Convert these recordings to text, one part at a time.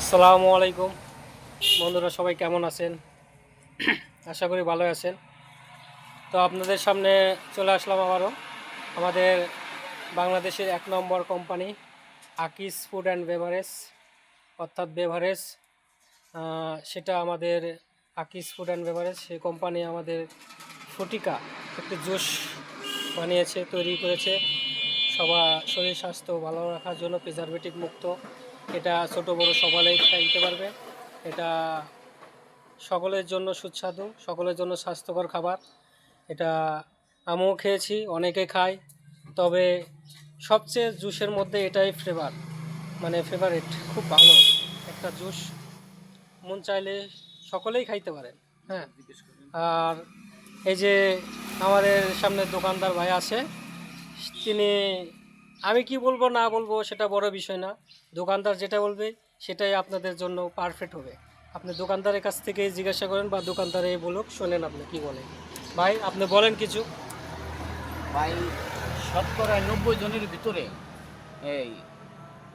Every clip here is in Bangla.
আসসালামু আলাইকুম। বন্ধুরা, সবাই কেমন আছেন? আশা করি ভালো আছেন। তো আপনাদের সামনে চলে আসলাম আবারও। আমাদের বাংলাদেশের এক number company, Akij food and beverage. অর্থাৎ বেভারেজ সেটা আমাদের আকিস ফুড অ্যান্ড বেভারেজ, সেই কোম্পানি আমাদের ফুটিকা, একটি জুস বানিয়েছে, তৈরি করেছে। সবার শরীর স্বাস্থ্য ভালো রাখার জন্য, প্রিজারভেটিভ মুক্ত। এটা ছোট বড় সকলেই খাইতে পারবে। এটা সকলের জন্য সুস্বাদু, সকলের জন্য স্বাস্থ্যকর খাবার। এটা আমিও খেয়েছি, অনেকে খায়। তবে সবচেয়ে জুসের মধ্যে এটাই ফ্লেভার মানে ফেভারিট খুব ভালো একটা জুস। মন চাইলে সকলেই খাইতে পারেন হ্যাঁ। আর এই যে আমাদের সামনে দোকানদার ভাই আছে, তিনি আমি কি বলব, না বলব সেটা বড় বিষয় না। দোকানদার যেটা বলবে সেটাই আপনাদের জন্য পারফেক্ট হবে। আপনি দোকানদারের কাছ থেকে জিজ্ঞাসা করেন বা দোকানদারে বলুক, শোনেন আপনি কি বলেন ভাই, আপনি বলেন কিছু। ভাই, শতকরা নব্বই জনের ভিতরে এই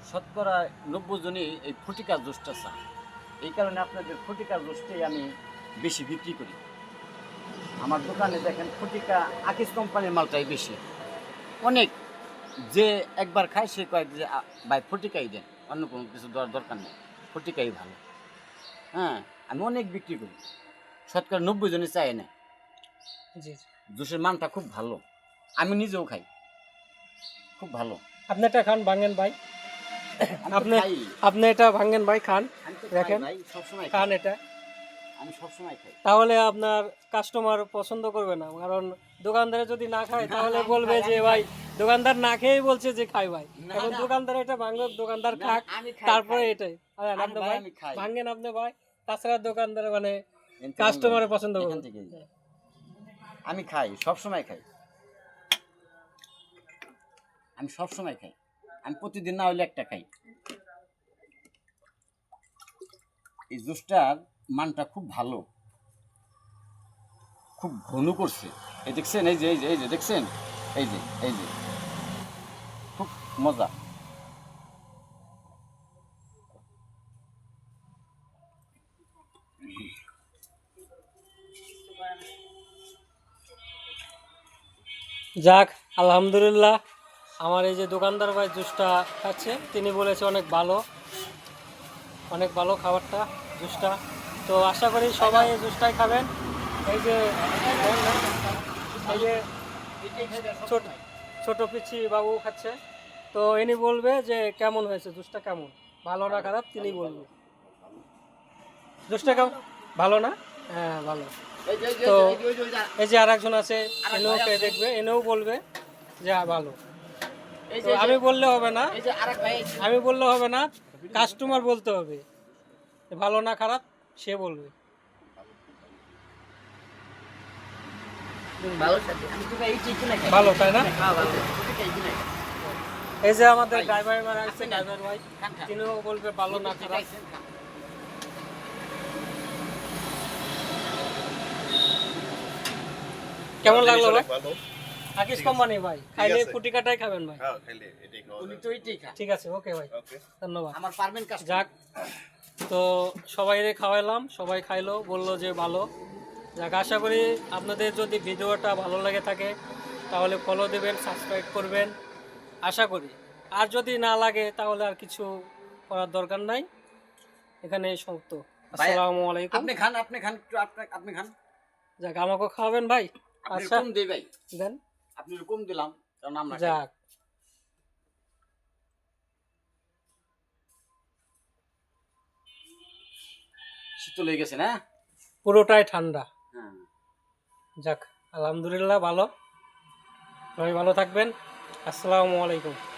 শতকরা নব্বই জনই এই ফটিকা জুসটা চা এই কারণে আপনাদের ফটিকা জুসটাই আমি বেশি বিক্রি করি। আমার দোকানে দেখেন ফটিকা, আকিস কোম্পানির মালটাই বেশি। অনেক যে একবার খায় সে কয়েক যে ভাই ফটিকাই দেন। অন্য কোনো কিছু দেওয়ার দরকার নেই। ফটিকাই ভালো। হ্যাঁ আমি অনেক বিক্রি করি। শতকরা নব্বই জনে চাই না। জুসের মানটা খুব ভালো। আমি নিজেও খাই। খুব ভালো। আপনি এটা খান ভাঙেন ভাই। আপনি আপনি এটা ভাঙেন ভাই খান। দেখেন। খান এটা। আমি সবসময় খাই। তাহলে আপনার কাস্টমার পছন্দ করবে না। কারণ দোকানদারে যদি না খায় তাহলে বলবে যে ভাই দোকানদার না খেয়েই বলছে যে খাই ভাই। এখন দোকানদার এটা ভাঙুক দোকানদার খাক। তারপরে এটাই। আপনি ভাই। ভাঙেন আপনি ভাই। তাছাড়া দোকানদার মানে কাস্টমারে পছন্দ করবে। আমি খাই সবসময় খাই। আমি সবসময় খাই। আমি প্রতিদিন না হলে একটা খাই। এই জুসটার মানটা খুব ভালো। খুব ঘন করছে। এই দেখছেন, এই যে এই যে এই যে, দেখছেন? এই যে এই যে। খুব মজা। যাক, আলহামদুলিল্লাহ, আমার এই যে দোকানদার ভাই জুসটা খাচ্ছে, তিনি বলেছে অনেক ভালো অনেক ভালো খাবারটা, জুসটা। তো আশা করি সবাই এই জুসটাই খাবেন। এই যে এই যে ছোট ছোট বাবু খাচ্ছে। তো ইনি বলবে যে কেমন হয়েছে? জুসটা কেমন? ভালো না খারাপ? তিনি বলবে। জুসটা কেমন? ভালো না? হ্যাঁ ভালো। তো এই যে- আর একজন আছে এনেও আছে। দেখবে। এনেও বলবে যে হ্যাঁ, ভালো। আমি বললে হবে না। আমি বললে হবে না। কাস্টমার বলতে হবে। ভালো না খারাপ? সে বলবে। ভালো তাই না? হ্যাঁ এই যে আমাদের ড্রাইভার মারা আছে ড্রাইভার ভাই খান খান তিনিও বলবে ভালো না খারাপ কেমন লাগল ভাই? ভালো। আকিস কোম্পানি ভাই খাইলে আছে। ফুটিকাটাই খাবেন ভাই। হ্যাঁ খাইলে এটাই খাওয়া উনি তো এইটাই খান ঠিক আছে ওকে ভাই। ওকে। ধন্যবাদ। আমার পারবেন কাজ যাক। তো সবাইরে খাওয়াইলাম সবাই খাইলো বলল যে ভালো। যাক আশা করি আপনাদের যদি ভিডিওটা ভালো লাগে থাকে তাহলে ফলো দেবেন সাবস্ক্রাইব করবেন। আশা করি। আর যদি না লাগে তাহলে আর কিছু করার দরকার নাই। এখানে সমাপ্ত। আসসালামু আলাইকুম। আপনি খান আপনি খান আপনি আপনি খান। যাক আমাকে খাওয়াবেন ভাই। আচ্ছা। কম দেই ভাই। দেন। আপনি কম দিলাম কারণ আমরা খাই। যাক। শীত লেগে গেছে না? পুরোটাই ঠান্ডা। হ্যাঁ। যাক আলহামদুলিল্লাহ ভালো। সবাই ভালো থাকবেন। আসসালামু আলাইকুম।